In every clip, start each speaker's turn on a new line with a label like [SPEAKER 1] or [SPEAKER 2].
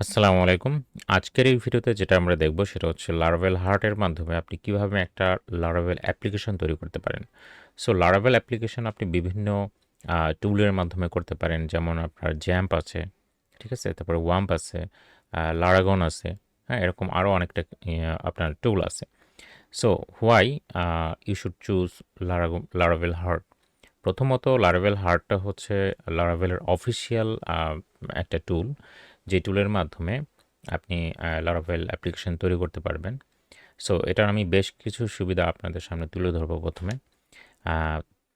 [SPEAKER 1] আসসালামু আলাইকুম। আজকের এই ভিডিওতে যেটা আমরা দেখব সেটা হচ্ছে লারাভেল হার্টের মাধ্যমে আপনি কীভাবে একটা লারাভেল অ্যাপ্লিকেশন তৈরি করতে পারেন। সো লারাভেল অ্যাপ্লিকেশন আপনি বিভিন্ন টুলের মাধ্যমে করতে পারেন। যেমন আপনার জ্যাম্প আছে, ঠিক আছে? তারপরে ওয়াম্প আছে লারাগন আছে হ্যাঁ? এরকম আরও অনেকটা আপনার টুল আছে। So why you should choose Laragon Laravel Herd প্রথমত লারাভেল হার্টটা হচ্ছে লারাভেলের অফিসিয়াল একটা টুল যে টুলের মাধ্যমে আপনি লারাভেল অ্যাপ্লিকেশন তৈরি করতে পারবেন। সো এটার আমি বেশ কিছু সুবিধা আপনাদের সামনে তুলে ধরবো প্রথমে।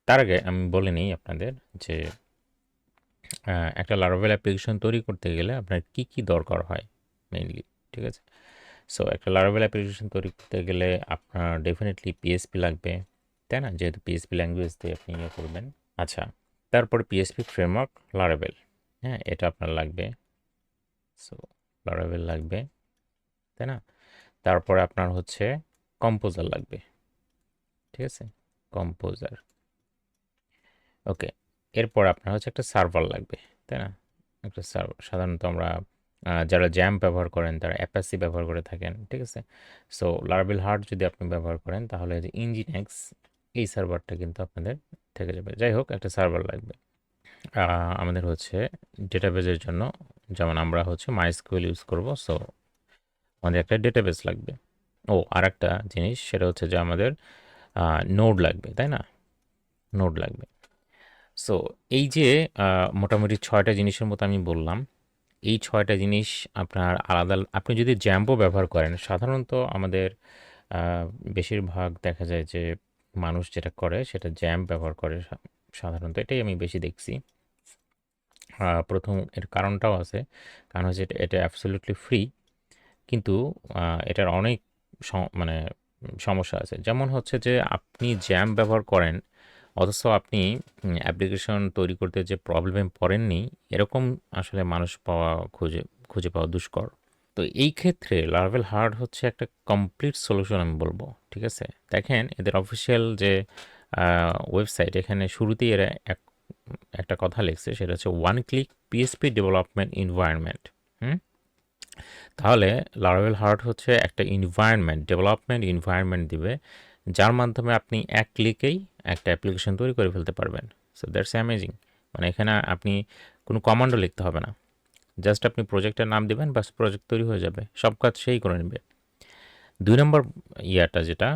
[SPEAKER 1] তার আগে আমি বলে নিই আপনাদের যে একটা লারাভেল অ্যাপ্লিকেশন তৈরি করতে গেলে আপনার কি কি দরকার হয় মেইনলি ঠিক আছে? সো একটা লারাভেল অ্যাপ্লিকেশন তৈরি করতে গেলে আপনার ডেফিনেটলি পিএসপি লাগবে, তাই না? যেহেতু পিএসপি ল্যাঙ্গুয়েজ দিয়ে আপনি ইয়ে করবেন। আচ্ছা তারপরে পিএসপি ফ্রেমওয়ার্ক লারাভেল হ্যাঁ এটা আপনার লাগবে। সো লারাভেল লাগবে, তাই না? তারপরে আপনার হচ্ছে কম্পোজার লাগবে, ঠিক আছে? কম্পোজার ওকে এরপর আপনার হচ্ছে একটা সার্ভার লাগবে, তাই না? একটা সার্ভার সাধারণত আমরা যারা জ্যাম ব্যবহার করেন, তারা অ্যাপাসি ব্যবহার করে থাকেন, ঠিক আছে? সো লারাভেল হার্ট যদি আপনি ব্যবহার করেন, তাহলে যে ইঞ্জিনেক্স এই সার্ভারটা কিন্তু আপনাদের থেকে যাবে। যাই হোক, একটা সার্ভার লাগবে। আমাদের হচ্ছে ডেটাবেজের জন্য যেমন আমরা হচ্ছে মাইস্কুয়েল ইউজ করব সো আমাদের একটা ডেটাবেস লাগবে। ও আর একটা জিনিস সেটা হচ্ছে যে আমাদের নোড লাগবে, তাই না? নোড লাগবে। সো এই যে মোটামুটি ছয়টা জিনিসের মতো আমি বললাম, এই ছয়টা জিনিস আপনার আলাদা, আপনি যদি জ্যাম্পও ব্যবহার করেন, সাধারণত আমাদের বেশিরভাগ দেখা যায় যে মানুষ যেটা করে সেটা জ্যাম্প ব্যবহার করে সাধারণত, এটাই আমি বেশি দেখছি। প্রথম এর কারণটাও আছে। কারণ হচ্ছে এটা এটা অ্যাবসলিউটলি ফ্রি কিন্তু এটার অনেক মানে সমস্যা আছে। যেমন হচ্ছে যে, আপনি জ্যাম ব্যবহার করেন, অথচ আপনি অ্যাপ্লিকেশন তৈরি করতে যে প্রবলেমে পড়েননি, এরকম আসলে মানুষ পাওয়া খুঁজে খুঁজে পাওয়া দুষ্কর। তো এই ক্ষেত্রে লার্ভেল হার্ড হচ্ছে একটা কমপ্লিট সলিউশন আমি বলব, ঠিক আছে? দেখেন, এদের অফিসিয়াল যে ওয়েবসাইট এখানে শুরুতেই এরা এক একটা কথা লিখছে, সেটা হচ্ছে one click PHP development environment hmm? তাহলে লারাভেল হার্ট হচ্ছে একটা এনভায়রনমেন্ট ডেভেলপমেন্ট এনভায়রনমেন্ট দিবে, যার মাধ্যমে আপনি এক ক্লিকেই একটা অ্যাপ্লিকেশন তৈরি করে ফেলতে পারবেন। সো দ্যাটস অ্যামেজিং মানে এখানে আপনি কোনো কমান্ডও লিখতে হবে না। জাস্ট আপনি প্রজেক্টের নাম দেবেন বাস প্রজেক্ট তৈরি হয়ে যাবে। সব কাজ সেই করে নেবে। দুই নম্বর ইয়াটা যেটা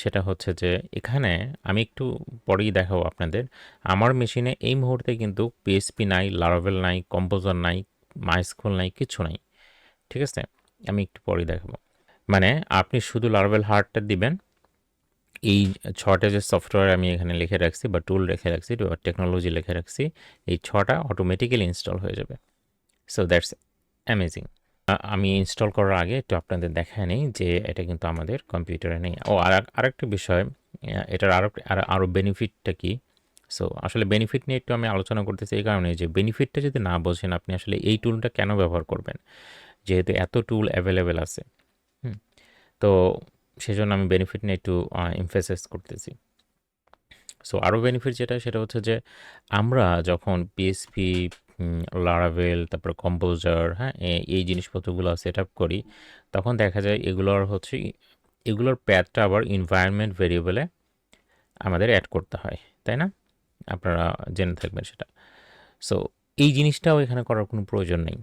[SPEAKER 1] সেটা হচ্ছে যে এখানে আমি একটু পরেই দেখাবো আপনাদের। আমার মেশিনে এই মুহূর্তে কিন্তু পিএসপি নাই লারাভেল নাই কম্পোজার নাই মাইস্কুল নাই, কিছু নাই। ঠিক আছে? আমি একটু পরেই দেখাবো। মানে আপনি শুধু লারাভেল হার্টটা দিবেন, এই ছটা যে সফটওয়্যার আমি এখানে লিখে রাখছি বা টুল রেখে রাখছি বা টেকনোলজি লিখে রাখছি, এই ছটা অটোমেটিক্যালি ইনস্টল হয়ে যাবে। সো দ্যাটস অ্যামেজিং আমি ইনস্টল করার আগে একটু আপনাদের দেখায় নেই যে এটা কিন্তু আমাদের কম্পিউটারে নেই। ও আর আরেকটা বিষয় এটার আরও আরও বেনিফিটটা কি? সো আসলে বেনিফিট নিয়ে একটু আমি আলোচনা করতেছি এই কারণে যে বেনিফিটটা যদি না বোঝেন আপনি আসলে এই টুলটা কেন ব্যবহার করবেন? যেহেতু এত টুল অ্যাভেলেবেল আছে। তো সেজন্য আমি বেনিফিট নিয়ে একটু এমফেসাইজ করতেছি। সো আরও বেনিফিট যেটা সেটা হচ্ছে যে আমরা যখন পিএসপি লারাভেল তারপর কম্পোজার হ্যাঁ এই জিনিসপত্রগুলো সেট আপ করি। তখন দেখা যায় এগুলোর হচ্ছে, এগুলোর প্যাথটা আবার এনভায়রনমেন্ট ভেরিয়েবলে আমাদের অ্যাড করতে হয়, তাই না? আপনারা জেনে থাকবেন সেটা। সো এই জিনিসটাও এখানে করার কোনো প্রয়োজন নেই।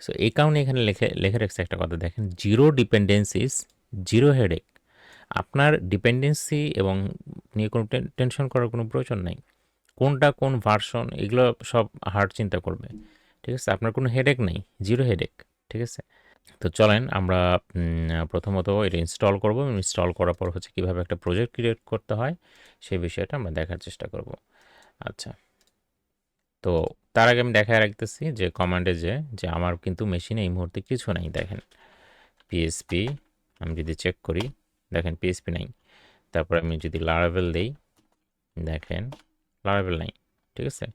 [SPEAKER 1] সো এই কারণে এখানে লেখে, লিখে রাখছে একটা কথা। দেখেন জিরো ডিপেন্ডেন্সিস জিরো হেডেক আপনার ডিপেন্ডেন্সি এবং নিয়ে কোনো টেনশন করার কোনো প্রয়োজন নেই। কোনটা কোন ভার্সন এগুলো সব হার্ড চিন্তা করবে। ঠিক আছে? আপনার কোনো হেডেক নেই জিরো হেডেক ঠিক আছে? তো চলেন আমরা প্রথমত এটা ইনস্টল করব। ইনস্টল করার পর হচ্ছে কীভাবে একটা প্রজেক্ট ক্রিয়েট করতে হয় সেই বিষয়টা আমরা দেখার চেষ্টা করব। আচ্ছা। তো তার আগে আমি দেখায় রাখতেছি যে কমান্ডে যে যে আমার কিন্তু মেশিনে এই মুহূর্তে কিছু নাই, দেখেন। পিএসপি আমি যদি চেক করি, দেখেন পিএসপি নাই। তারপর আমি যদি লারাভেল দিই, দেখেন। লারাভেল নাই, ঠিক আছে?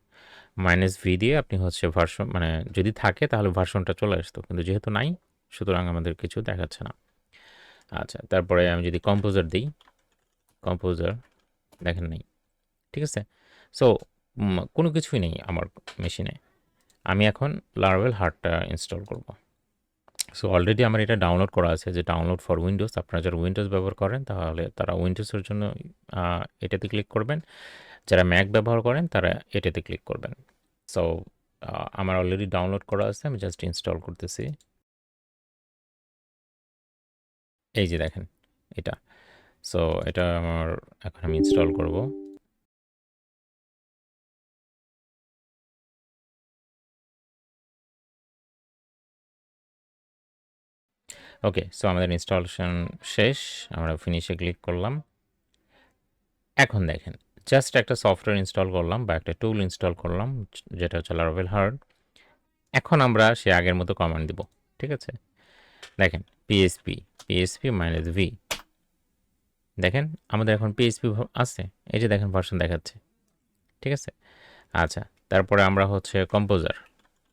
[SPEAKER 1] মাইনাস ভি দিয়ে আপনি হচ্ছে ভার্সন মানে যদি থাকে তাহলে ভার্সনটা চলে আসতো, কিন্তু যেহেতু নাই, সুতরাং আমাদের কিছু দেখাচ্ছে না। আচ্ছা তারপরে আমি যদি কম্পোজার দিই কম্পোজার দেখেন নেই, ঠিক আছে? সো কোনো কিছুই নেই আমার মেশিনে আমি এখন লারাভেল হার্টটা ইনস্টল করব। সো অলরেডি আমার এটা ডাউনলোড করা আছে, যে ডাউনলোড ফর উইন্ডোজ আপনারা যারা উইন্ডোজ ব্যবহার করেন, তাহলে তারা উইন্ডোজের জন্য এটাতে ক্লিক করবেন। যারা ম্যাক ব্যবহার করেন, তারা এটাতে ক্লিক করবেন। সো আমার অলরেডি ডাউনলোড করা আছে, আমি জাস্ট ইনস্টল করতেছি। এই যে দেখেন, এটা। সো এটা আমার, এখন আমি ইনস্টল করব। ওকে সো আমাদের ইনস্টলেশন শেষ, আমরা ফিনিশে ক্লিক করলাম। এখন দেখেন জাস্ট একটা সফটওয়্যার ইনস্টল করলাম বা একটা টুল ইনস্টল করলাম, যেটা হচ্ছে লারাভেল হার্ড এখন আমরা সে আগের মতো কমান্ড দিব, ঠিক আছে? দেখেন পিএসপি পিএসপি মাইনাস ভি দেখেন, আমাদের এখন পিএসপি আছে, এই যে দেখেন ভার্সন দেখাচ্ছে, ঠিক আছে? আচ্ছা তারপরে আমরা হচ্ছে কম্পোজার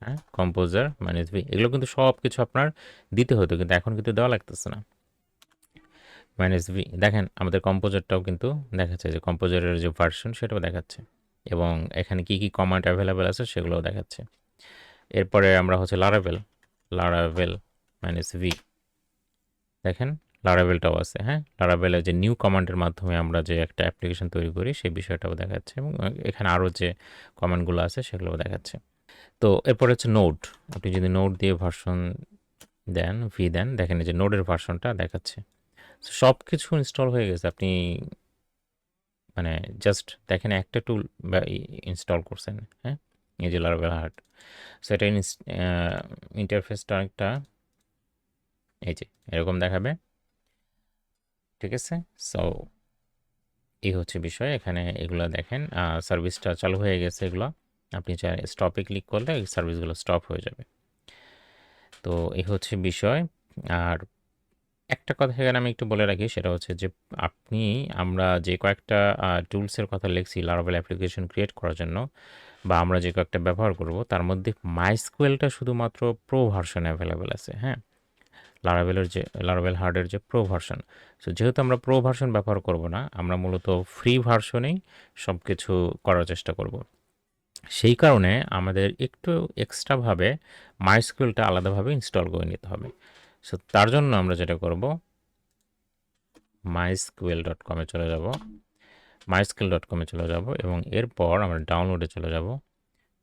[SPEAKER 1] হ্যাঁ? কম্পোজার মাইনাস ভি এগুলো কিন্তু সব কিছু আপনার দিতে হতো, কিন্তু এখন কিন্তু দেওয়া লাগতেছে না। মাইনাস ভি দেখেন আমাদের কম্পোজারটাও কিন্তু দেখাচ্ছে যে কম্পোজারের যে ভার্সন সেটাও দেখাচ্ছে। এবং এখানে কি কি কমান্ড অ্যাভেলেবেল আছে সেগুলোও দেখাচ্ছে। এরপরে আমরা হচ্ছে লারাভেল লারাভেল মাইনাস ভি দেখেন লারাভেলটাও আছে হ্যাঁ? লারাভেলের যে নিউ কমান্ডের মাধ্যমে আমরা যে একটা অ্যাপ্লিকেশন তৈরি করি সেই বিষয়টাও দেখাচ্ছে এবং এখানে আরও যে কমান্ডগুলো আছে সেগুলোও দেখাচ্ছে। তো এরপর হচ্ছে নোট আপনি যদি নোট দিয়ে ভার্সন দেন ভি দেন, দেখেন যে নোডের ভার্সনটা দেখাচ্ছে। সব কিছু ইনস্টল হয়ে গেছে। আপনি মানে জাস্ট দেখেন একটা টুল ইনস্টল করছেন হ্যাঁ? এই যে লারাভেল হার্ট সো এটা ইন্টারফেসটা অনেকটা এই যে, এরকম দেখাবে। ঠিক আছে? সো এই হচ্ছে বিষয়। এখানে এগুলো দেখেন সার্ভিসটা চালু হয়ে গেছে এগুলো। আপনি চাই স্টপে ক্লিক করলে সার্ভিসগুলো স্টপ হয়ে যাবে। তো এই হচ্ছে বিষয়। আর একটা কথা এখানে আমি একটু বলে রাখি, সেটা হচ্ছে যে আপনি, আমরা যে কয়েকটা টুলসের কথা লিখছি লারাভেল অ্যাপ্লিকেশন ক্রিয়েট করার জন্য, বা আমরা যে কয়েকটা ব্যবহার করব, তার মধ্যে মাইস্কুয়েলটা শুধুমাত্র প্রো ভার্সন অ্যাভেলেবেল আছে হ্যাঁ? লারাভেলের যে লারাভেল হার্ডের যে প্রো ভার্সন সো যেহেতু আমরা প্রো ভার্সন ব্যবহার করব না, আমরা মূলত ফ্রি ভার্সনেই সব কিছু করার চেষ্টা করব। সেই কারণে আমাদের একটু এক্সট্রাভাবে মাইস্কুয়েলটা আলাদাভাবে ইনস্টল করে নিতে হবে। সো তার জন্য আমরা যেটা করব মাইস্কুয়েল ডট কমে চলে যাব। মাইস্কুয়েল ডট কমে চলে যাব এবং এরপর আমরা ডাউনলোডে চলে যাব।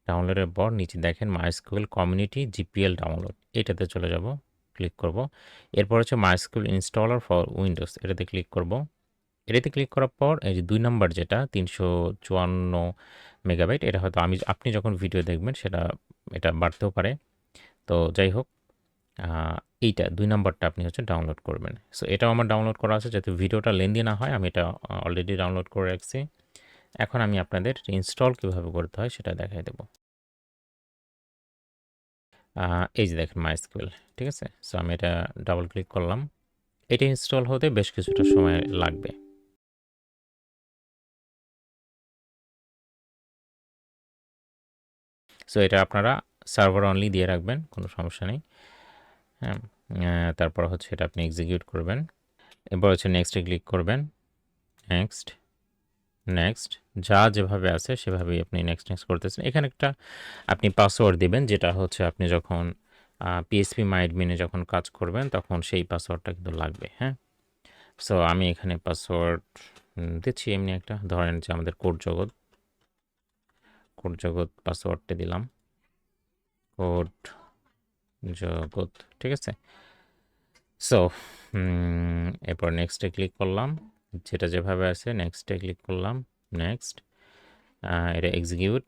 [SPEAKER 1] ডাউনলোডের পর নিচে দেখেন মাইস্কুয়েল কমিউনিটি জিপিএল ডাউনলোড এটাতে চলে যাব ক্লিক করব। এরপর হচ্ছে মাইস্কুয়েল ইনস্টলার ফর উইন্ডোজ এটাতে ক্লিক করব। এটাতে ক্লিক করার পর এই যে দুই নম্বর যেটা, তিনশো চুয়ান্ন মেগাবাইট এটা হয়তো আমি, আপনি যখন ভিডিও দেখবেন, সেটা, এটা বাড়তেও পারে। তো যাই হোক এইটা দুই নম্বরটা আপনি হচ্ছে ডাউনলোড করবেন। সো এটাও আমার ডাউনলোড করা আছে, যাতে ভিডিওটা লেন্দি না হয়, আমি এটা অলরেডি ডাউনলোড করে রাখছি। এখন আমি আপনাদের ইনস্টল কীভাবে করতে হয় সেটা দেখাই দেব। এই যে দেখেন মাইস্কুয়েল ঠিক আছে? সো আমি এটা ডাবল ক্লিক করলাম। এটা ইনস্টল হতে বেশ কিছুটা সময় লাগবে। সো এটা আপনারা সার্ভার অনলি দিয়ে রাখবেন, কোনো সমস্যা নেই। হ্যাঁ তারপর হচ্ছে এটা আপনি এক্সিকিউট করবেন। এরপর হচ্ছে নেক্সটে ক্লিক করবেন। নেক্সট নেক্সট যা যেভাবে আছে সেভাবেই আপনি নেক্সট নেক্সট করতেছেন। এখানে একটা আপনি পাসওয়ার্ড দিবেন, যেটা হচ্ছে আপনি যখন পিএসপি মাইডমিনে যখন কাজ করবেন, তখন সেই পাসওয়ার্ডটা কিন্তু লাগবে হ্যাঁ? সো আমি এখানে পাসওয়ার্ড দিচ্ছি এমনি একটা। ধরেন যে আমাদের কোড জগৎ। কোড জগৎ পাসওয়ার্ডটা দিলাম। কোড জগৎ, ঠিক আছে? সো এরপর নেক্সটে ক্লিক করলাম। যেটা যেভাবে আছে নেক্সটে ক্লিক করলাম। নেক্সট এটা এক্সিকিউট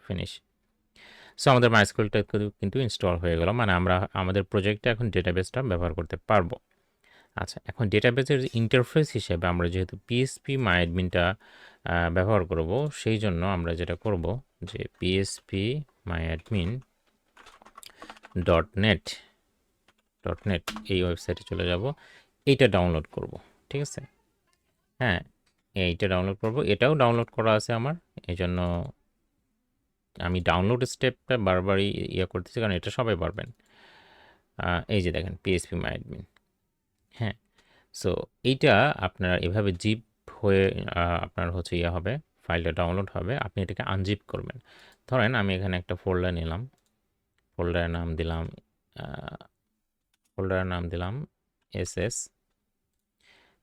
[SPEAKER 1] ফিনিশ সো আমাদের মাইস্কুলটা কিন্তু ইনস্টল হয়ে গেল। মানে আমরা, আমাদের প্রজেক্টে এখন ডেটাবেসটা ব্যবহার করতে পারব। আচ্ছা এখন ডেটাবেসের ইন্টারফেস হিসেবে আমরা যেহেতু পিএসপি মাইডমিনটা ব্যবহার করব, সেই জন্য আমরা যেটা করব যে PHP MyAdmin dot net dot net এই ওয়েবসাইটে চলে যাব, এইটা ডাউনলোড করব, ঠিক আছে? হ্যাঁ এইটা ডাউনলোড করব, এটাও ডাউনলোড করা আছে আমার, এই জন্য আমি ডাউনলোড স্টেপটা বারবারই ইয়ে করতেছি, কারণ এটা সবাই পারবেন। এই যে দেখেন পিএসপি মাইডমিন হ্যাঁ সো এইটা আপনার এভাবে জিপ হয়ে আপনার হচ্ছে ইয়ে হবে, ফাইলটা ডাউনলোড হবে। আপনি এটাকে আনজিপ করবেন। ধরেন আমি এখানে একটা ফোল্ডার নিলাম। ফোল্ডারের নাম দিলাম ফোল্ডারের নাম দিলাম এস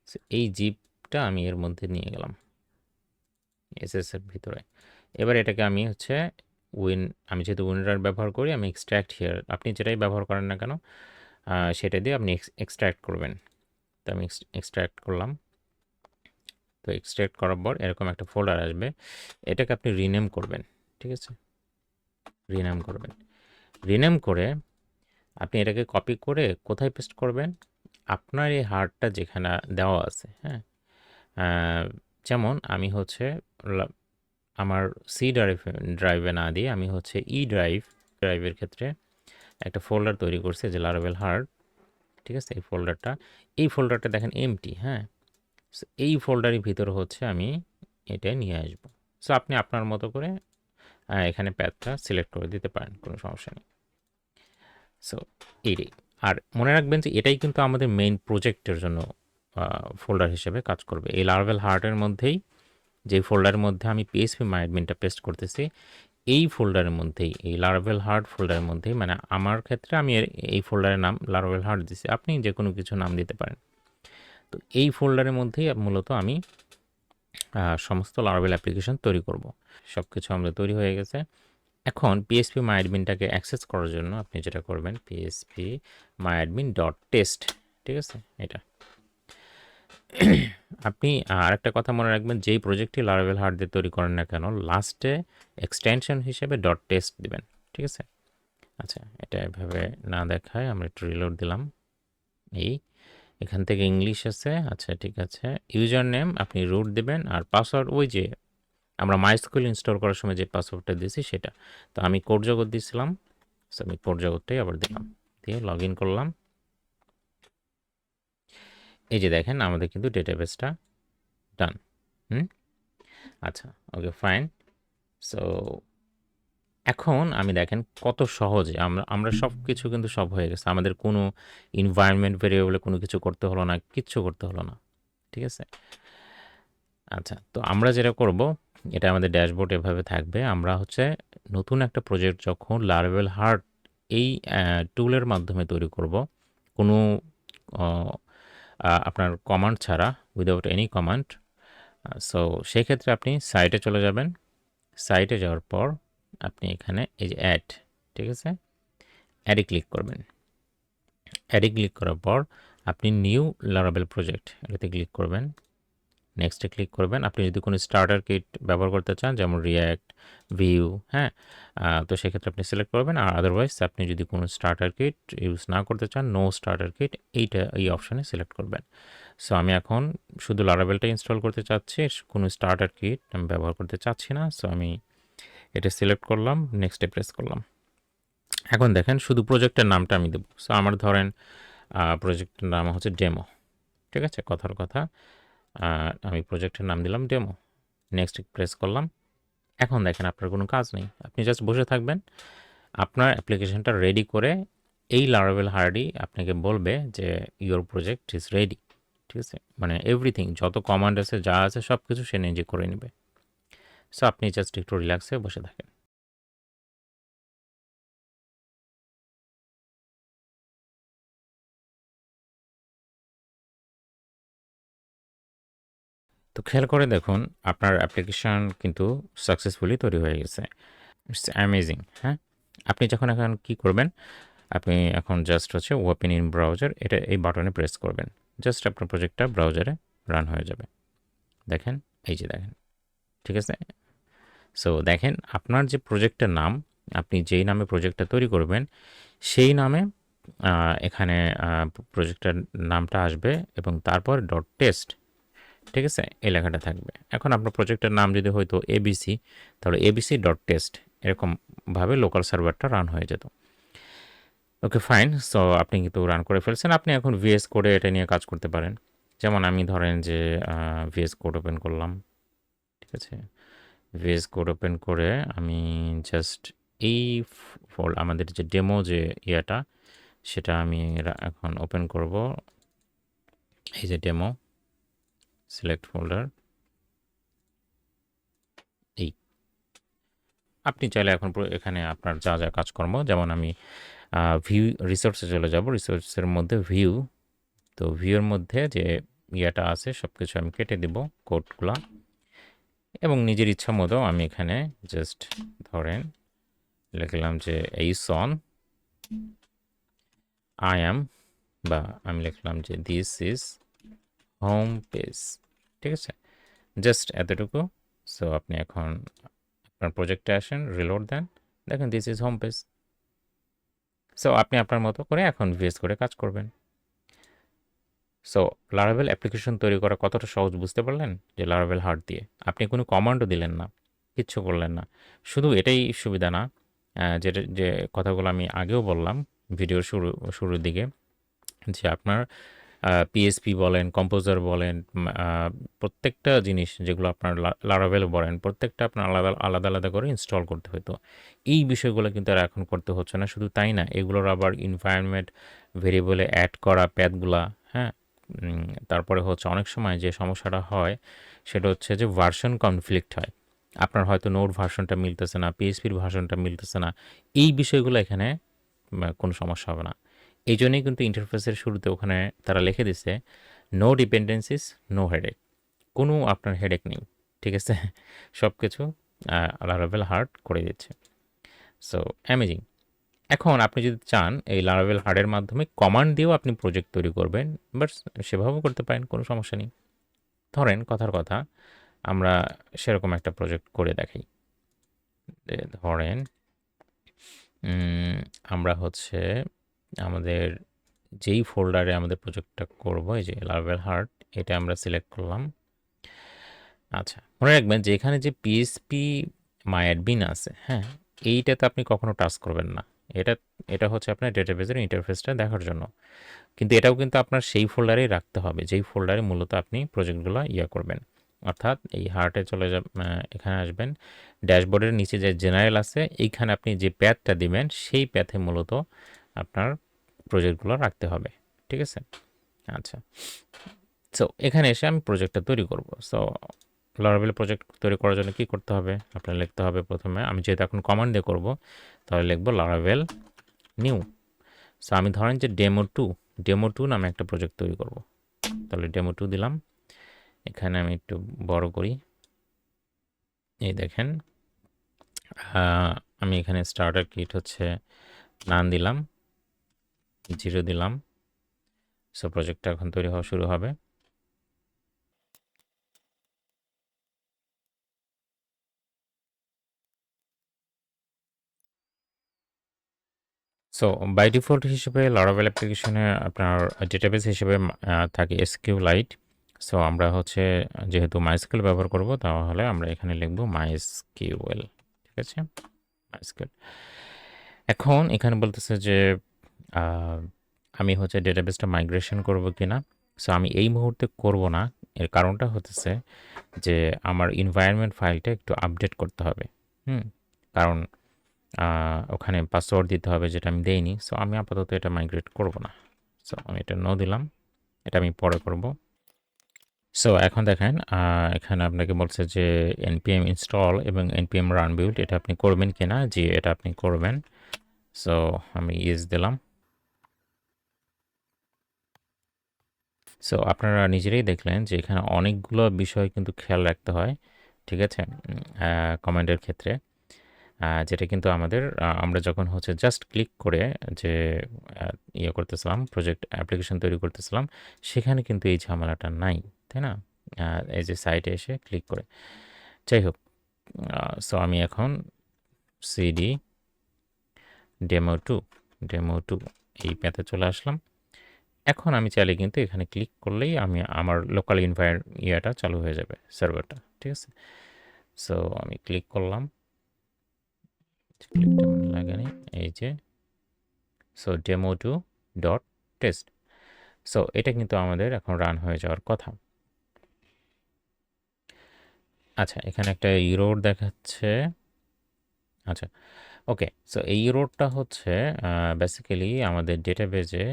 [SPEAKER 1] সো এই জিপটা আমি এর মধ্যে নিয়ে গেলাম। এস এস এর ভিতরে। এবার এটাকে আমি হচ্ছে উইন আমি যেহেতু উইনরার ব্যবহার করি আমি এক্সট্রাক্ট হিয়ার আপনি যেটাই ব্যবহার করেন না কেন সেটা দিয়ে আপনি এক্স এক্সট্রাক্ট করবেন। তো আমি এক্স এক্সট্রাক্ট করলাম। তো এক্সট্রাক্ট করার পর এরকম একটা ফোল্ডার আসবে। এটাকে আপনি রিনেম করবেন। ঠিক আছে? রিনেম করবেন। রিনেম করে আপনি এটাকে কপি করে কোথায় পেস্ট করবেন? আপনার এই হার্ডটা যেখানে দেওয়া আছে, হ্যাঁ? যেমন আমি হচ্ছে আমার সি ড্রাইভ ড্রাইভে না দিয়ে আমি হচ্ছে ই ড্রাইভ ড্রাইভের ক্ষেত্রে একটা ফোল্ডার তৈরি করছে যে লারাভেল হার্ড। ঠিক আছে? এই ফোল্ডারটা এই ফোল্ডারটা দেখেন এমটি, হ্যাঁ? এই ফোল্ডারের ভিতরে হচ্ছে আমি এটা নিয়ে আসব। সো আপনি আপনার মতো করে এখানে প্যাথটা সিলেক্ট করে দিতে পারেন। কোনো সমস্যা নেই। সো এইটাই। আর মনে রাখবেন যে এটাই কিন্তু আমাদের মেইন প্রজেক্টের জন্য ফোল্ডার হিসেবে কাজ করবে। এই লারাভেল হার্টের মধ্যেই যে ফোল্ডারের মধ্যে আমি পিএসপি মাইডমিনটা পেস্ট করতেছি, এই ফোল্ডারের মধ্যেই, এই লারাভেল হার্ট ফোল্ডারের মধ্যেই মানে আমার ক্ষেত্রে আমি এই ফোল্ডারের নাম লারাভেল হার্ট দিছি। আপনি যে কোনো কিছু নাম দিতে পারেন। তো এই ফোল্ডারের মধ্যেই মূলত আমি সমস্ত লারাভেল অ্যাপ্লিকেশন তৈরি করব। সব কিছু আমাদের তৈরি হয়ে গেছে। এখন পিএসপি মাই অ্যাডমিনটাকে অ্যাক্সেস করার জন্য আপনি যেটা করবেন PHP my admin dot test ঠিক আছে? এটা। আপনি আরেকটা কথা মনে রাখবেন, যেই প্রজেক্টটি লারাভেল হার্ট দিয়ে তৈরি করেন না কেন লাস্টে এক্সটেনশন হিসেবে ডট টেস্ট দিবেন। ঠিক আছে? আচ্ছা এটা এভাবে না দেখায়, আমরা একটু রিলোড দিলাম। এই, এখান থেকে ইংলিশ আছে। আচ্ছা ঠিক আছে। ইউজার নেম আপনি রুট দেবেন, আর পাসওয়ার্ড ওই যে আমরা মাইস্কুয়েল ইনস্টল করার সময় যে পাসওয়ার্ডটা দিয়েছি সেটা। তো আমি কোড জগৎ দিয়েছিলাম। আমি কোড জগৎটাই আবার দিলাম। দিয়ে লগইন করলাম। এই যে দেখেন আমাদের কিন্তু ডেটাবেসটা ডান। হুম? আচ্ছা ওকে ফাইন। সো এখন আমি দেখেন কত সহজে আমরা আমরা সব কিছু কিন্তু সব হয়ে গেছে। আমাদের কোনো এনভায়রনমেন্ট ভেরিয়েবলে কোনো কিছু করতে হলো না, কিচ্ছু করতে হলো না। ঠিক আছে? আচ্ছা তো আমরা যেটা করব এটা আমাদের ড্যাশবোর্ড এভাবে থাকবে। আমরা হচ্ছে নতুন একটা প্রজেক্ট যখন লারাভেল হার্ট এই টুলের মাধ্যমে তৈরি করব, কোনো আপনার কমান্ড ছাড়া উইদাউট এনি কমান্ড। সো সেক্ষেত্রে আপনি সাইটে চলে যাবেন। সাইটে যাওয়ার পর আপনি এখানে এই যে অ্যাড, ঠিক আছে? অ্যাডে ক্লিক করবেন। অ্যাডে ক্লিক করার পর আপনি নিউ লারাবেল প্রজেক্ট এটাতে ক্লিক করবেন। নেক্সটে ক্লিক করবেন। আপনি যদি কোনো স্টার্টার কিট ব্যবহার করতে চান যেমন রিঅ্যাক্ট, ভিউ, হ্যাঁ? তো সেক্ষেত্রে আপনি সিলেক্ট করবেন। আর আদারওয়াইজ আপনি যদি কোনো স্টার্টার কিট ইউজ না করতে চান নো স্টার্টার কিট এইটা এই অপশনে সিলেক্ট করবেন। সো আমি এখন শুধু লারাভেলটা ইনস্টল করতে চাচ্ছি। কোনো স্টার্টার কিট আমি ব্যবহার করতে চাচ্ছি না। সো আমি এটা সিলেক্ট করলাম, নেক্সটে প্রেস করলাম। এখন দেখেন শুধু প্রজেক্টের নামটা আমি দেব। সো আমার ধরেন প্রজেক্টের নাম হচ্ছে ডেমো। ঠিক আছে? কথার কথা। আ আমি প্রজেক্টের নাম দিলাম ডেমো। নেক্সট প্রেস করলাম। এখন দেখেন আপনার কোনো কাজ নেই। আপনি জাস্ট বসে থাকবেন। আপনার অ্যাপ্লিকেশনটা রেডি করে এই লারাভেল হার্ডই আপনাকে বলবে যে ইওর প্রজেক্ট ইজ রেডি। ঠিক আছে? মানে এভরিথিং যত কমান্ড আছে, যা আছে সব কিছু সে নিজে করে নেবে সো আপনি জাস্ট একটু রিল্যাক্স বসে থাকেন। তো খেয়াল করে দেখুন আপনার অ্যাপ্লিকেশন কিন্তু সাকসেসফুলি তৈরি হয়ে গেছে। ইটস অ্যামেজিং, হ্যাঁ? আপনি যখন এখন কি করবেন? আপনি এখন জাস্ট হচ্ছে ওপেন ইন ব্রাউজার এটা এই বাটনে প্রেস করবেন। জাস্ট আপনার প্রজেক্টটা ব্রাউজারে রান হয়ে যাবে। দেখেন, এই যে দেখেন। ঠিক আছে? সো দেখেন আপনার যে প্রজেক্টের নাম, আপনি যেই নামে প্রজেক্টটা তৈরি করবেন, সেই নামে এখানে প্রজেক্টের নামটা আসবে এবং তারপর ডট টেস্ট ঠিক আছে? এই লেখাটা থাকবে। এখন আপনার প্রজেক্টের নাম যদি হইতো এবিসি তাহলে এবিসি ডট টেস্ট এরকমভাবে লোকাল সার্ভারটা রান হয়ে যেত। Okay fine. সো আপনি কিন্তু রান করে ফেলছেন। আপনি এখন ভিএস কোডে এটা নিয়ে কাজ করতে পারেন। যেমন আমি ধরেন যে ভিএস কোড ওপেন করলাম। ঠিক আছে? ভিএস কোড ওপেন করে আমি জাস্ট এই ফোল, আমাদের যে ডেমো যে ইয়াটা, সেটা আমি এখন ওপেন করব। এই যে ডেমো। সিলেক্ট ফোল্ডার এই। আপনি চাইলে এখন এখানে আপনার যা যা কাজকর্ম, যেমন আমি ভিউ রিসোর্সে চলে যাব। রিসোর্সের মধ্যে ভিউ তো ভিউর মধ্যে যে ইয়েটা আছে সব কিছু আমি কেটে দেব কোডগুলো। এবং নিজের ইচ্ছা মতো আমি এখানে জাস্ট ধরেন, লিখলাম যে এই সন আই অ্যাম বা আমি লিখলাম যে দিস ইজ হোম পেজ ঠিক আছে? জাস্ট এতটুকু। সো আপনি এখন আপনার প্রজেক্টে আসেন রিলোড দেন, দেখেন this is home page so আপনি আপনার মতো করে এখন ভিএস করে কাজ করবেন। সো লারাভেল অ্যাপ্লিকেশন তৈরি করা কতটা সহজ বুঝতে পারলেন? যে লারাভেল হার্ট দিয়ে। আপনি কোনো কমান্ডও দিলেন না, কিচ্ছু করলেন না। শুধু এটাই সুবিধা না যেটা যে কথাগুলো আমি আগেও বললাম ভিডিওর শুরু, শুরুর দিকে, যে আপনার পিএসপি বলেন কম্পোজার বলেন প্রত্যেকটা জিনিস যেগুলো আপনার লারাভেল বলেন, প্রত্যেকটা আপনার আলাদা আলাদা আলাদা করে ইনস্টল করতে হতো। এই বিষয়গুলো কিন্তু আর এখন করতে হচ্ছে না, শুধু তাই না, এগুলোর আবার ইনভায়রনমেন্ট ভেরিয়েবলে অ্যাড করা প্যাথগুলা হ্যাঁ? তারপরে হচ্ছে অনেক সময় যে সমস্যাটা হয়, সেটা হচ্ছে যে ভার্সন কনফ্লিক্ট হয়। আপনার হয়তো নোট ভার্সনটা মিলতেছে না পিএসপির ভার্সনটা মিলতেছে না, এই বিষয়গুলো এখানে কোনো সমস্যা হবে না। এই জন্যই কিন্তু ইন্টারফেসের শুরুতে ওখানে তারা লিখে দিছে নো ডিপেন্ডেন্সিস নো হেডেক কোনো আপনার হেডেক নেই, ঠিক আছে? সব কিছু লারাভেল হার্ট করে দিচ্ছে। সো অ্যামেজিং এখন আপনি যদি চান, এই লারাভেল হার্ডের মাধ্যমে কমান্ড দিয়েও আপনি প্রজেক্ট তৈরি করবেন বাট সেভাবেও করতে পারেন, কোনো সমস্যা নেই। ধরেন, কথার কথা, আমরা সেরকম একটা প্রজেক্ট করে দেখাই। ধরেন আমরা হচ্ছে আমাদের যেই ফোল্ডারে আমাদের প্রজেক্টটা করব, এই যে লার্ভেল হার্ট এটা আমরা সিলেক্ট করলাম। আচ্ছা মনে রাখবেন যে এখানে যে পিএসপি মাই অ্যাডমিন আছে হ্যাঁ এইটাতে আপনি কখনো টাচ করবেন না। এটা এটা হচ্ছে আপনার ডেটাবেজের ইন্টারফেসটা দেখার জন্য। কিন্তু এটাও কিন্তু আপনার সেই ফোল্ডারেই রাখতে হবে, যেই ফোল্ডারে মূলত আপনি প্রজেক্টগুলো ইয়ে করবেন। অর্থাৎ এই হার্টে চলে যাব এখানে আসবেন ড্যাশবোর্ডের নিচে যে জেনারেল আছে, এইখানে আপনি যে প্যাথটা দিবেন, সেই প্যাথে মূলত আপনার প্রজেক্টগুলো রাখতে হবে, ঠিক আছে? আচ্ছা। সো এখানে এসে আমি প্রজেক্টটা তৈরি করব। সো লরাবেল প্রজেক্ট তৈরি করার জন্য কী করতে হবে? আপনার লিখতে হবে প্রথমে, আমি যেহেতু এখন কমান্ড দিয়ে করব, তাহলে লিখব লরাবেল নিউ সো আমি ধরেন যে ডেমো টু ডেমো টু নামে একটা প্রজেক্ট তৈরি করব। তাহলে ডেমো টু দিলাম। এখানে আমি একটু বড় করি। এই দেখেন আমি এখানে স্টার্টার কিট হচ্ছে নান দিলাম। জিরো দিলাম। সো প্রজেক্টটা এখন তৈরি হওয়া শুরু হবে। সো বাই ডিফল্ট হিসেবে লরাবেল অ্যাপ্লিকেশনে আপনার ডেটাবেস হিসেবে থাকে এসকিউ লাইট সো আমরা হচ্ছে যেহেতু মাইস্কেল ব্যবহার করব, তাহলে আমরা এখানে লিখব মাইস্কিউএল ঠিক আছে? মাইস্কেল এখন এখানে বলতেছে যে আমি হচ্ছে ডেটাবেসটা মাইগ্রেশন করব কি না সো আমি এই মুহূর্তে করব না। এর কারণটা হতেছে যে, আমার ইনভায়রনমেন্ট ফাইলটা একটু আপডেট করতে হবে। হুম? কারণ ওখানে পাসওয়ার্ড দিতে হবে যেটা আমি দেইনি। সো আমি আপাতত এটা মাইগ্রেট করব না। সো আমি এটা নো দিলাম। এটা আমি পরে করব। সো এখন দেখেন এখানে আপনাকে বলছে যে এনপিএম ইনস্টল এবং এনপিএম রান বিল্ড এটা আপনি করবেন কিনা? যে এটা আপনি করবেন। সো আমি ইয়েস দিলাম। সো আপনারা নিজেরাই দেখলেন যে এখানে অনেকগুলো বিষয় কিন্তু খেয়াল রাখতে হয়, ঠিক আছে? কমেন্টের ক্ষেত্রে। যেটা কিন্তু আমাদের আমরা যখন হচ্ছে জাস্ট ক্লিক করে যে ইয়ে করতেছিলাম প্রজেক্ট অ্যাপ্লিকেশন তৈরি করতেছিলাম, সেখানে কিন্তু এই ঝামেলাটা নাই, তাই না? এই যে সাইটে এসে ক্লিক করে। যাই হোক সো আমি এখন CD demo two demo two এই প্যাথে চলে আসলাম। এখন আমি চাইলে কিন্তু এখানে ক্লিক করলেই আমি আমার লোকাল ইনভায়ার ইয়েটা চালু হয়ে যাবে সার্ভারটা ঠিক আছে? সো আমি ক্লিক করলাম। ক্লিকটা লাগেনি এই যে। So demo two dot test so এটা কিন্তু আমাদের এখন রান হয়ে যাওয়ার কথা। আচ্ছা এখানে একটা ইরোড দেখাচ্ছে। আচ্ছা ওকে সো এই ইরোডটা হচ্ছে বেসিক্যালি আমাদের ডেটাবেজে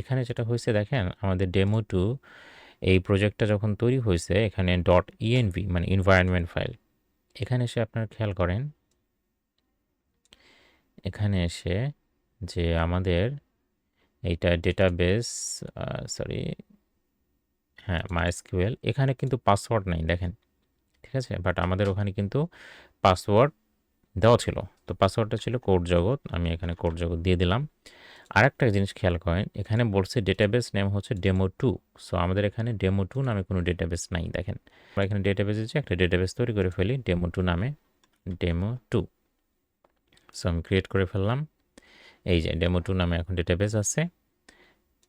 [SPEAKER 1] এখানে যেটা হয়েছে দেখেন, আমাদের ডেমো টু এই প্রজেক্টটা যখন তৈরি হয়েছে, এখানে. ডট ইএনভি মানে ইনভায়রনমেন্ট ফাইল এখানে এসে আপনারা খেয়াল করেন, এখানে এসে যে আমাদের এইটা ডেটাবেস সরি হ্যাঁ মাইএসকিউএল এখানে কিন্তু পাসওয়ার্ড নাই, দেখেন, ঠিক আছে? বাট আমাদের ওখানে কিন্তু পাসওয়ার্ড দেওয়া ছিল। তো পাসওয়ার্ডটা ছিল কোড জগৎ, আমি এখানে কোড জগৎ দিয়ে দিলাম। আরেকটা জিনিস খেয়াল করেন, এখানে বলছে ডেটাবেস নেম হচ্ছে ডেমো টু সো আমাদের এখানে ডেমো টু নামে কোনো ডেটাবেস নাই, দেখেন। আমরা এখানে ডেটাবেসে যে একটা ডেটাবেস তৈরি করে ফেলি ডেমো টু নামে ডেমো টু সো আমি ক্রিয়েট করে ফেললাম, এই যে ডেমো টু নামে এখন ডেটাবেস আছে।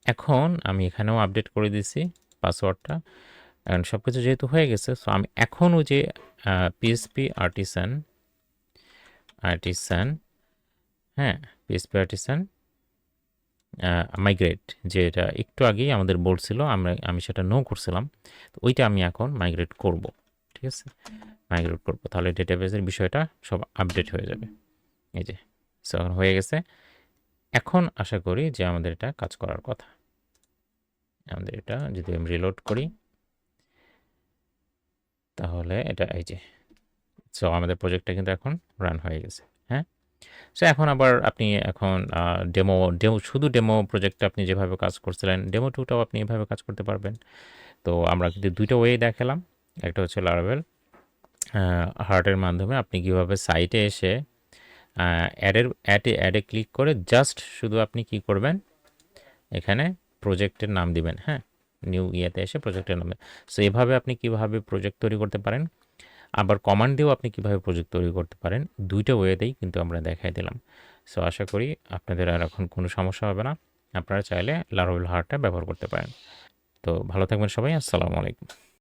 [SPEAKER 1] এখন আমি এখানেও আপডেট করে দিছি পাসওয়ার্ডটা কারণ সব কিছু যেহেতু হয়ে গেছে সো আমি এখনও যে পিএসপি আর্টিসান আর্টিসান হ্যাঁ পিএসপি আর্টিসান মাইগ্রেট যেটা একটু আগেই আমাদের বলছিল আমরা, আমি সেটা নো করছিলাম, তো ওইটা আমি এখন মাইগ্রেট করব, ঠিক আছে? মাইগ্রেট করব, তাহলে ডেটাবেসের বিষয়টা সব আপডেট হয়ে যাবে। এই যে এখন হয়ে গেছে। এখন আশা করি যে আমাদের এটা কাজ করার কথা। আমাদের এটা যদি আমি রিলোড করি, তাহলে এটা, এই যে সো আমাদের প্রজেক্টটা কিন্তু এখন রান হয়ে গেছে হ্যাঁ? সো এখন আবার আপনি এখন ডেমো ডেমো শুধু ডেমো প্রজেক্টে আপনি যেভাবে কাজ করছিলেন ডেমো টুটাও আপনি এভাবে কাজ করতে পারবেন। তো আমরা কিন্তু দুইটা ওয়ে দেখালাম। একটা হচ্ছে লারাভেল হার্টের মাধ্যমে আপনি কীভাবে সাইটে এসে অ্যাডের অ্যাডে অ্যাডে ক্লিক করে জাস্ট শুধু আপনি কি করবেন? এখানে প্রজেক্টের নাম দিবেন হ্যাঁ? নিউ ইয়েতে এসে প্রজেক্টের নামে সো এভাবে আপনি কীভাবে প্রজেক্ট তৈরি করতে পারেন? আবার কমান্ড দিয়েও আপনি কীভাবে প্রজেক্ট তৈরি করতে পারেন, দুইটা ওয়েতেই কিন্তু আমরা দেখাই দিলাম। সো আশা করি আপনাদের আর এখন কোনো সমস্যা হবে না। আপনারা চাইলে লারোল হারটা ব্যবহার করতে পারেন। তো, ভালো থাকবেন সবাই, আসসালামু আলাইকুম।